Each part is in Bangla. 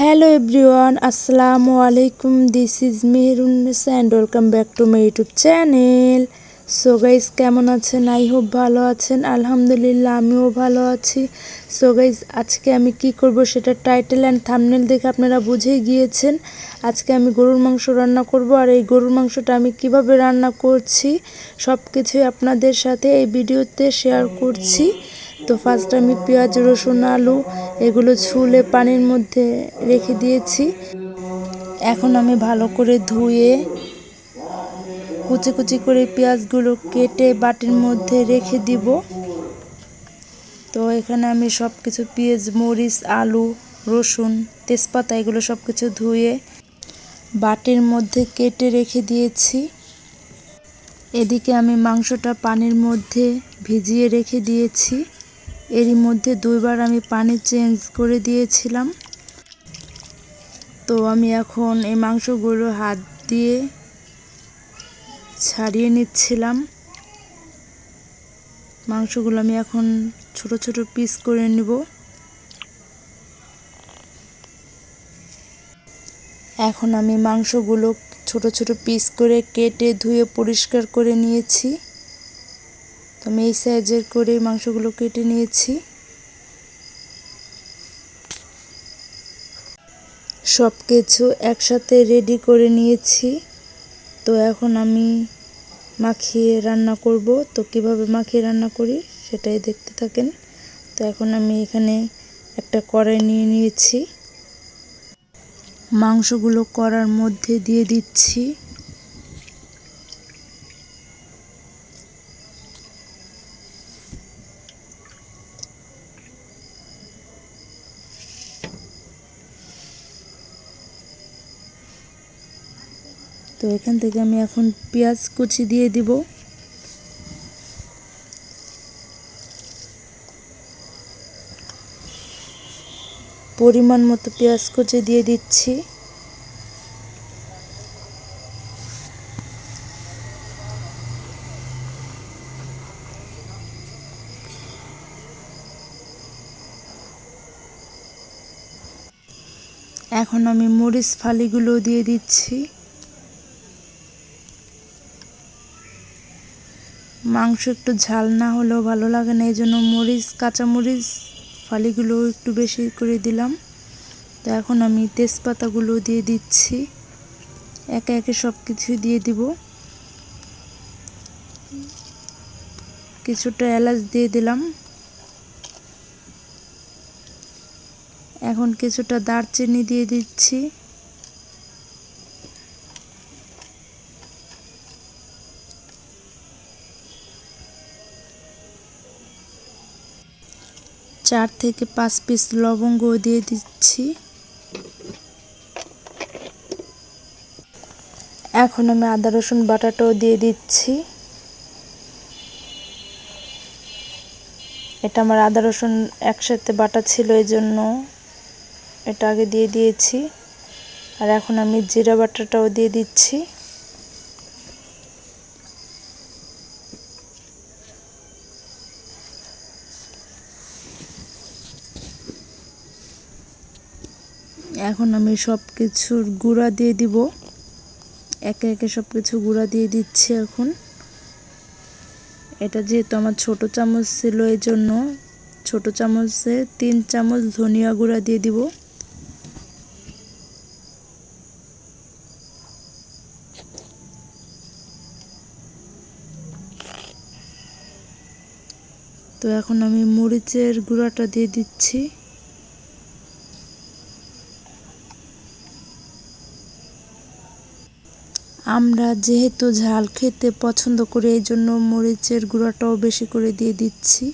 হ্যালো এভরিওয়ান আসসালামু আলাইকুম this is Mehrun and welcome back to my YouTube channel so guys কেমন আছেন? আই হোপ ভালো আছেন। আলহামদুলিল্লাহ, আমিও ভালো আছি। সো গাইজ আজকে আমি কি করব সেটা টাইটেল অ্যান্ড থামনেল দেখে আপনারা বুঝেই গিয়েছেন। আজকে আমি গরুর মাংস রান্না করব। আর এই গরুর মাংসটা আমি কীভাবে রান্না করছি সব কিছুই আপনাদের সাথে এই ভিডিওতে শেয়ার করছি। তো ফার্স্ট আমি পেঁয়াজ, রসুন, আলু এগুলো ছুলে পানির মধ্যে রেখে দিয়েছি। এখন আমি ভালো করে ধুয়ে কুচি কুচি করে পেঁয়াজগুলো কেটে বাটির মধ্যে রেখে দিব। তো এখানে আমি সব কিছু পেঁয়াজ, মরিচ, আলু, রসুন, তেজপাতা এগুলো সব কিছু ধুয়ে বাটির মধ্যে কেটে রেখে দিয়েছি। এদিকে আমি মাংসটা পানির মধ্যে ভিজিয়ে রেখে দিয়েছি। এরই মধ্যে দুইবার আমি পানি চেঞ্জ করে দিয়েছিলাম। তো আমি এখন এই মাংসগুলো হাত দিয়ে ছাড়িয়ে নিচ্ছিলাম। মাংসগুলো আমি এখন ছোট ছোট পিস করে নিব। এখন আমি মাংসগুলো ছোট ছোট পিস করে কেটে ধুয়ে পরিষ্কার করে নিয়েছি। আমি এই সাইজের করে মাংসগুলো কেটে নিয়েছি। সব কিছু একসাথে রেডি করে নিয়েছি। তো এখন আমি মাখিয়ে রান্না করব। তো কীভাবে মাখিয়ে রান্না করি সেটাই দেখতে থাকেন। তো এখন আমি এখানে একটা কড়াই নিয়ে নিয়েছি। মাংসগুলো কড়ার মধ্যে দিয়ে দিচ্ছি। এখান থেকে আমি এখন পেঁয়াজ কুচি দিয়ে দিব। পরিমাণ মতো পেঁয়াজ কুচি দিয়ে দিচ্ছি। এখন আমি মরিচ ফালিগুলো দিয়ে দিচ্ছি। মাংস একটু ঝাল না হলেও ভালো লাগে না এই জন্য মরিচ, কাঁচা মরিচ, ফালিগুলো একটু বেশি করে দিলাম। তো এখন আমি তেজপাতাগুলো দিয়ে দিচ্ছি। একে একে সব কিছু দিয়ে দিব। কিছুটা এলাচ দিয়ে দিলাম। এখন কিছুটা দারচিনি দিয়ে দিচ্ছি। চার থেকে পাঁচ পিস লবঙ্গ দিয়ে দিচ্ছি। এখন আমি আদা, রসুন, বাটাটাও দিয়ে দিচ্ছি। এটা আমার আদা, রসুন একসাথে বাটা ছিল এই জন্য এটা আগে দিয়ে দিয়েছি। আর এখন আমি জিরা বাটাটাও দিয়ে দিচ্ছি। এখন আমি সব কিছুর গুঁড়া দিয়ে দিব। একে একে সব কিছু গুঁড়া দিয়ে দিচ্ছি এখন। এটা যেহেতু আমার ছোট চামচ ছিল এই জন্য ছোট চামচে তিন চামচ ধনিয়া গুঁড়া দিয়ে দিব। তো এখন আমি মরিচের গুঁড়াটা দিয়ে দিচ্ছি। আমরা যেহেতু ঝাল খেতে পছন্দ করি, এই জন্য মরিচের গুঁড়াটাও বেশি করে দিয়ে দিচ্ছি।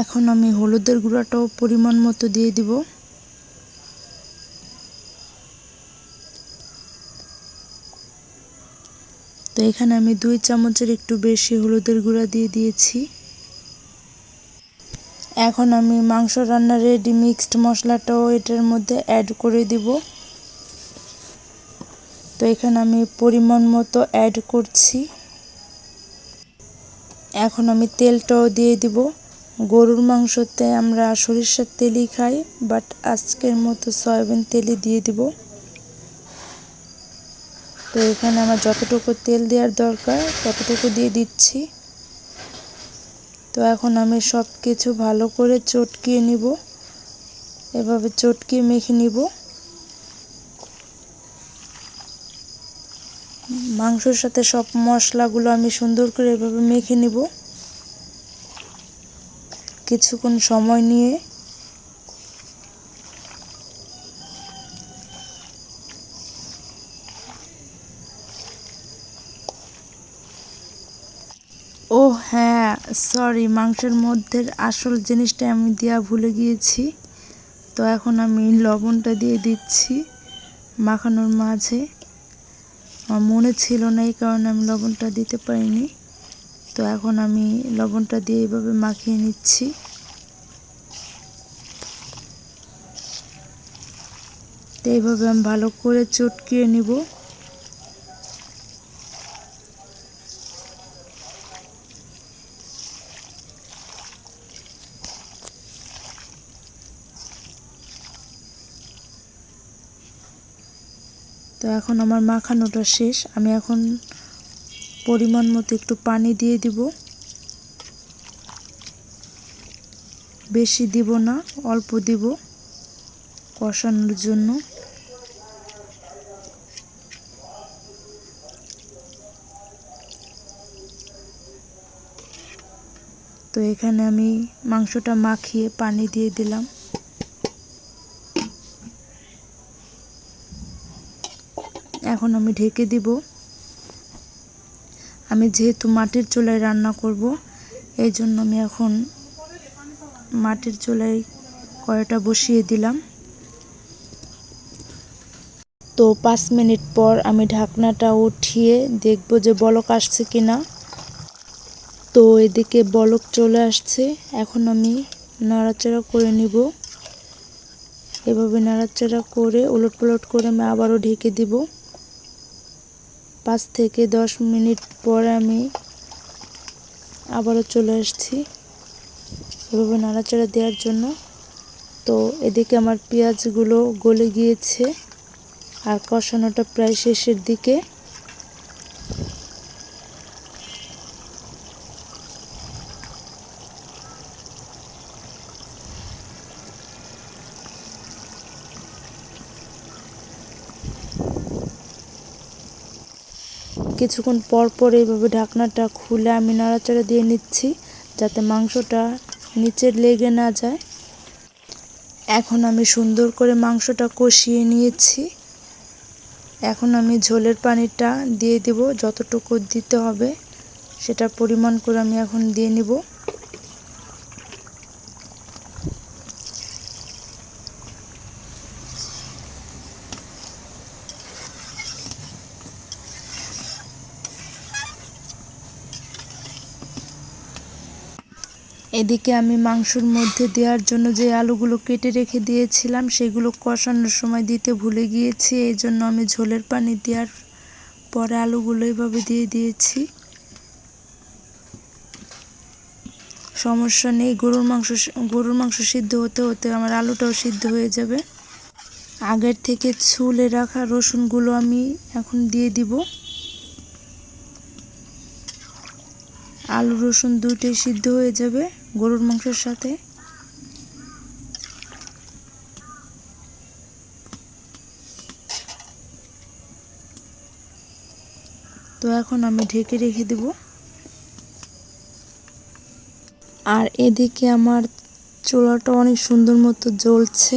এখন আমি হলুদের গুঁড়াটাও পরিমাণ মতো দিয়ে দিব। তো এখানে আমি দুই চামচের একটু বেশি হলুদের গুঁড়া দিয়ে দিয়েছি। এখন আমি মাংস রান্নার রেডি মিক্সড মশলাটাও এটার মধ্যে অ্যাড করে দিব। তো এখানে আমি পরিমাণ মতো অ্যাড করছি। এখন আমি তেলটাও দিয়ে দিব। গরুর মাংসতে আমরা সরিষার তেলই খাই বাট আজকের মতো সয়াবিন তেলই দিয়ে দিব। তো এখানে আমার যতটুকু তেল দেওয়ার দরকার, ততটুকু দিয়ে দিচ্ছি। তো এখন আমি সব কিছু ভালো করে চটকিয়ে নিব। এভাবে চটকিয়ে মেখে নিব। মাংসর সাথে সব মশলাগুলো আমি সুন্দর করে এভাবে মেখে নিব। কিছুক্ষণ সময় নিয়ে। ও হ্যাঁ সরি মাংসের মধ্যে আসল জিনিসটা আমি দেওয়া ভুলে গিয়েছি। তো এখন আমি লবণটা দিয়ে দিচ্ছি মাখানোর মাঝে। আমার মনে ছিল না এই কারণে আমি লবণটা দিতে পারিনি। তো এখন আমি লবণটা দিয়ে এইভাবে মাখিয়ে নিচ্ছি। তো এইভাবে আমি ভালো করে চটকিয়ে নিব। তো এখন আমার মাখানোটা শেষ। আমি এখন পরিমাণ মতো একটু পানি দিয়ে দিব। বেশি দিব না, অল্প দিব কষানোর জন্য। তো এখানে আমি মাংসটা মাখিয়ে পানি দিয়ে দিলাম। এখন আমি ঢেকে দিব। আমি যেহেতু মাটির চুলায় রান্না করব, এই জন্য আমি এখন মাটির চুলায় কড়াইটা বসিয়ে দিলাম। তো পাঁচ মিনিট পর আমি ঢাকনাটা উঠিয়ে দেখব যে বলক আসছে কিনা। তো এদিকে বলক চলে আসছে, এখন আমি নাড়াচাড়া করে নিব। এভাবে নাড়াচাড়া করে উলট পালট করে আমি আবারও ঢেকে দিব। পাঁচ থেকে দশ মিনিট পর আমি আবারও চলে আসছি এভাবে নাড়াচাড়া দেওয়ার জন্য। তো এদিকে আমার পেঁয়াজগুলো গলে গিয়েছে আর কষানোটা প্রায় শেষের দিকে। কিছুক্ষণ পর পর এইভাবে ঢাকনাটা খুলে আমি নাড়াচাড়া দিয়ে নিচ্ছি যাতে মাংসটা নিচে লেগে না যায়। এখন আমি সুন্দর করে মাংসটা কষিয়ে নিয়েছি। এখন আমি ঝোলের পানিটা দিয়ে দেব, যতটুকু দিতে হবে সেটা পরিমাণ করে আমি এখন দিয়ে নিব। এদিকে আমি মাংসর মধ্যে দেওয়ার জন্য যে আলুগুলো কেটে রেখে দিয়েছিলাম, সেগুলো কষানোর সময় দিতে ভুলে গিয়েছি। এই জন্য আমি ঝোলের পানি দেওয়ার পরে আলুগুলো এভাবে দিয়ে দিয়েছি। সমস্যা নেই, গরুর মাংস গরুর মাংস সিদ্ধ হতে হতে আমার আলুটাও সিদ্ধ হয়ে যাবে। আগের থেকে ছুলে রাখা রসুনগুলো আমি এখন দিয়ে দিব। আলু, রসুন দুইটাই সিদ্ধ হয়ে যাবে গরুর মাংসের সাথে। তো এখন আমি ঢেকে রেখে দেব। আর এদিকে আমার চোলাটা অনেক সুন্দর মতো জ্বলছে।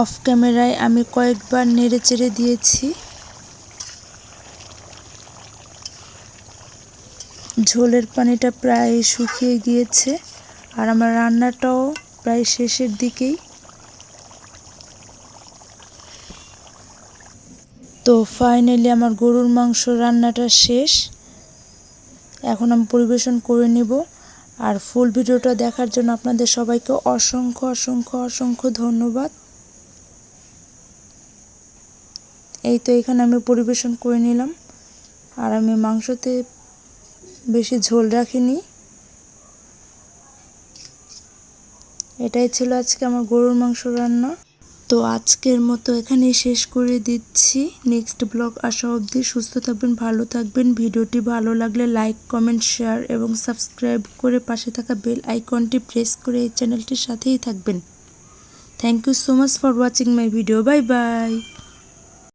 অফ ক্যামেরায় আমি কয়েকবার নেড়ে চেড়ে দিয়েছি। ঝোলের পানিটা প্রায় শুকিয়ে গিয়েছে আর আমার রান্নাটাও প্রায় শেষের দিকেই। তো ফাইনালি আমার গরুর মাংস রান্নাটা শেষ। এখন আমি পরিবেশন করে নিব। আর ফুল ভিডিওটা দেখার জন্য আপনাদের সবাইকে অসংখ্য অসংখ্য অসংখ্য ধন্যবাদ। এই তো এখানে আমি পরিবেশন করে নিলাম। আর আমি মাংসতে বেশি ঝোল রাখিনি। এটাই ছিল আজকে আমার গরুর মাংস রান্না। তো আজকের মতো এখানেই শেষ করে দিচ্ছি। নেক্সট ব্লগ আসা অবধি সুস্থ থাকবেন, ভালো থাকবেন। ভিডিওটি ভালো লাগলে লাইক কমেন্ট শেয়ার এবং সাবস্ক্রাইব করে পাশে থাকা বেল আইকনটি প্রেস করে এই চ্যানেলটির সাথেই থাকবেন। Thank you so much for watching my video bye bye